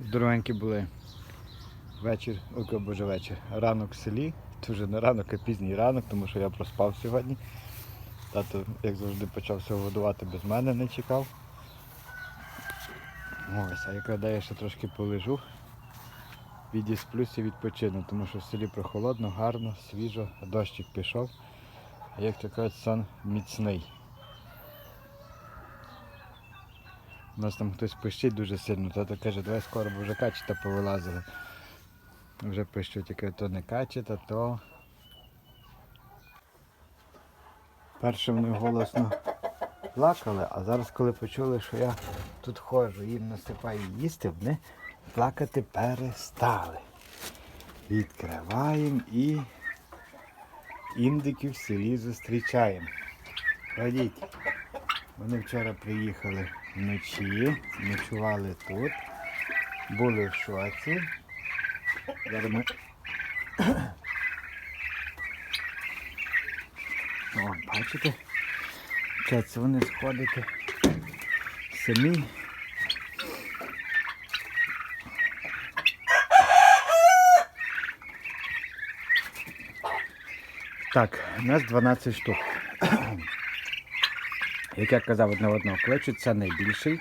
Здоровенькі були. Вечір, ой, боже вечір. Ранок в селі. Вже не ранок, а пізній ранок, тому що я проспав сьогодні. Тато, як завжди, почався годувати без мене, не чекав. Ось, а яка я ще трошки полежу. Відісплюся і відпочину, тому що в селі прохолодно, гарно, свіжо, дощик пішов. А як то кажуть, сон міцний. У нас там хтось пищить дуже сильно, тато каже, давай скоро, бо вже качета повилазили. Вже пищуть, яке то не качета, то. Перше вони голосно плакали, а зараз, коли почули, що я тут ходжу, їм насипаю їсти, вони плакати перестали. Відкриваємо і індиків в селі зустрічаємо. Ходіть. Вони вчора приїхали вночі, ночували тут, були в шоці. Зараз ми... О, бачите? Вчаться вони сходити самі. Так, у нас 12 штук. Як я казав одне одного кличуть, це найбільший.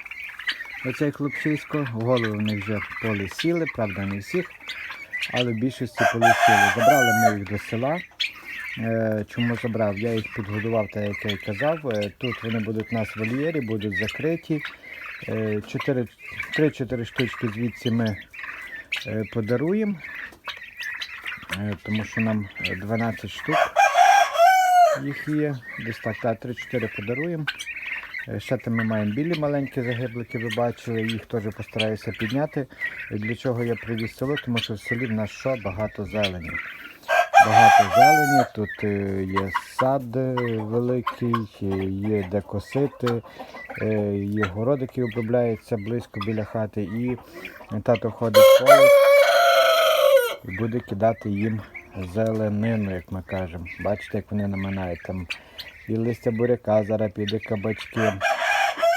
Оцей хлопчисько. В голову в них вже полисіли, правда, не всіх, але в більшості полисіли. Забрали ми їх до села. Е, Чому забрав? Я їх підгодував, так як я й казав. Е, Тут вони будуть у нас в вольєрі, будуть закриті. Е, чотири- Три-чотири штучки звідси ми е, подаруємо, Е, тому що нам е, 12 штук їх є. Десь так, так 3-4 подаруємо. Е, Ще там ми маємо білі маленькі загиблики, ви бачили, їх теж постараюся підняти. Е, Для чого я привіз село? Тому що в селі в нас що багато зелені. Багато зелені, тут е, є сад великий, є де косити, є город, який обробляється близько біля хати, і тато ходить в поле і буде кидати їм зеленину, як ми кажемо. Бачите, як вони наминають там і листя буряка, зараз піде кабачки. Е,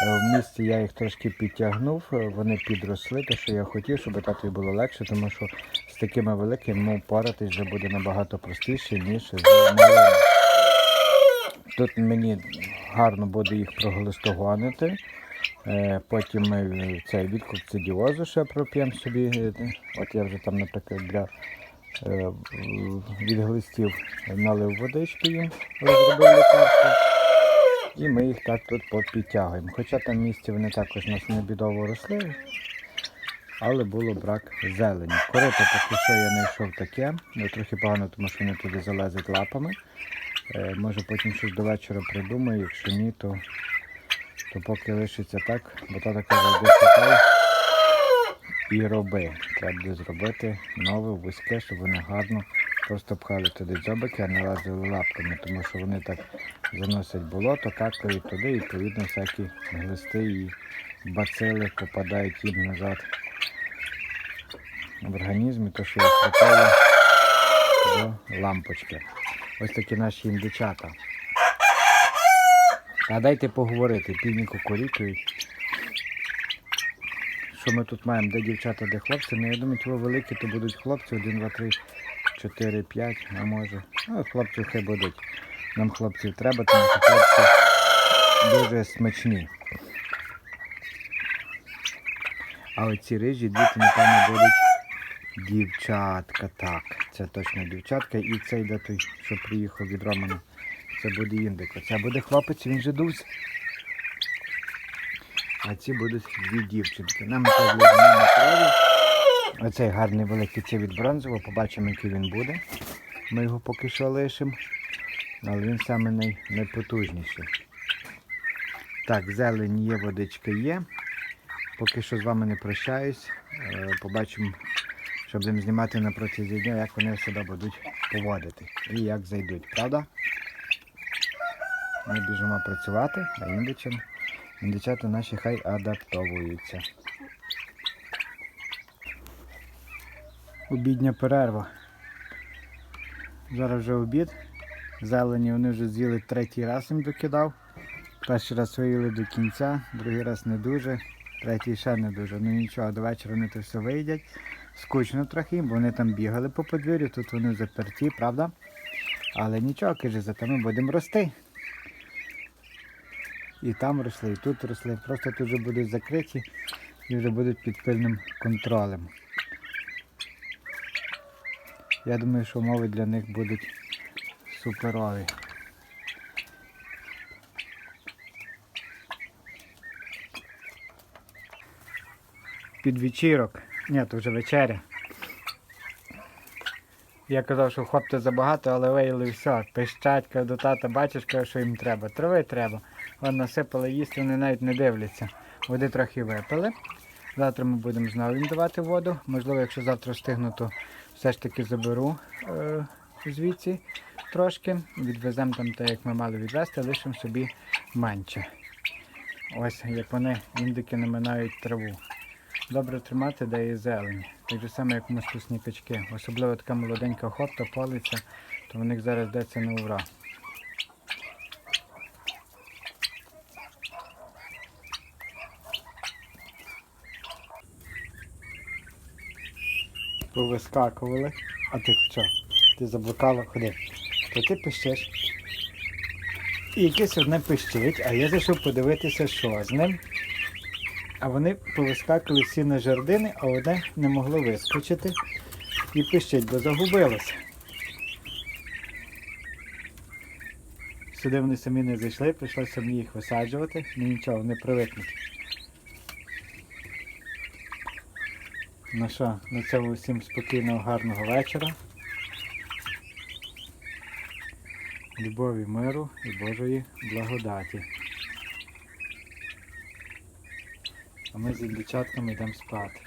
В місті я їх трошки підтягнув, е, вони підросли, те, що я хотів, щоб татові було легше, тому що з такими великими ну, поратись вже буде набагато простіше, ніж з малими. Тут мені гарно буде їх проглистогонити. Е, Потім ми цей відкуп цидіозу ще проп'ємо собі. От я вже там, наприклад, для від глистів налив водички їм, розробив лікарство. І ми їх так тут попідтягуємо. Хоча там в місті вони також у нас не бідово росли, але було брак зелені. Корито поки що я знайшов таке. Ну, трохи погано, тому що вони туди залазять лапами. Е, може потім щось до вечора придумаю, якщо ні, то, то поки лишиться так, бо та така завжди шукає і роби. Треба буде зробити нове, вузьке, щоб вони гарно просто пхали туди дзьобики, а не лазили лапками, тому що вони так заносять болото, какають туди, і відповідно всякі глисти і бацили попадають їм назад в організм, і то, що я потрапляє до лампочки. Ось такі наші індичата. А дайте поговорити, півні кукурікують. Що ми тут маємо, де дівчата, де хлопці? Ну, я думаю, ті великі, то будуть хлопці, 1, 2, 3, 4, 5, а може. Ну, хлопців хай будуть. Нам хлопців треба, тому що хлопці дуже смачні. А оці рижі діти, напевно, будуть дівчатка. Так, це точно дівчатка. І цей де той, що приїхав від Романа. Це буде індик. Це буде хлопець, він же дувся. А ці будуть дві дівчинки. Нам це на крові. Оцей гарний великий це від бронзового, побачимо, який він буде. Ми його поки що лишимо. Але він саме най, найпотужніший. Так, зелень є, водичка є. Поки що з вами не прощаюсь. Е, Побачимо, що будемо знімати на протязі дня, як вони себе будуть поводити і як зайдуть, правда? Ми біжимо працювати, а індичам, індичата наші хай адаптовуються. Обідня перерва. Зараз вже обід. Зелені вони вже з'їли третій раз їм докидав. Перший раз виїли до кінця, другий раз не дуже. Третій ще не дуже. Ну нічого, до вечора вони то все вийдять. Скучно трохи, бо вони там бігали по подвір'ю, тут вони заперті, правда? Але нічого, каже, зато ми будемо рости. І там росли, і тут росли. Просто тут вже будуть закриті і вже будуть під пильним контролем. Я думаю, що умови для них будуть суперові. Під вечірок. Ні, то вже вечеря. Я казав, що хлопця забагато, але виїли все. Пищать, кажу, до тата, бачиш, кажу, що їм треба. Трави треба. Вон насипали їсти, вони навіть не дивляться. Води трохи випили. Завтра ми будемо знову їм давати воду. Можливо, якщо завтра встигну, то все ж таки заберу е, звідси трошки. Відвеземо там те, як ми мали відвезти, лишимо собі менше. Ось як вони індики не минають траву. Добре тримати, де є зелень. Так же саме, як мускусні качки. Особливо така молоденька хопта палиться, то в них зараз йдеться на ура. Повискакували. А ти що? Ти заблукала, ходи. То ти пищиш. І якесь одне пищить, а я зайшов подивитися, що з ним. А вони повискакали всі на жердини, а одне не могло вискочити і пищить, бо загубилося. Сюди вони самі не зайшли, прийшлося мені їх висаджувати, ну нічого, не привикнуть. Ну що, на цьому всім спокійного, гарного вечора. Любові, миру і Божої благодаті. А ми з дівчатками йдемо спати.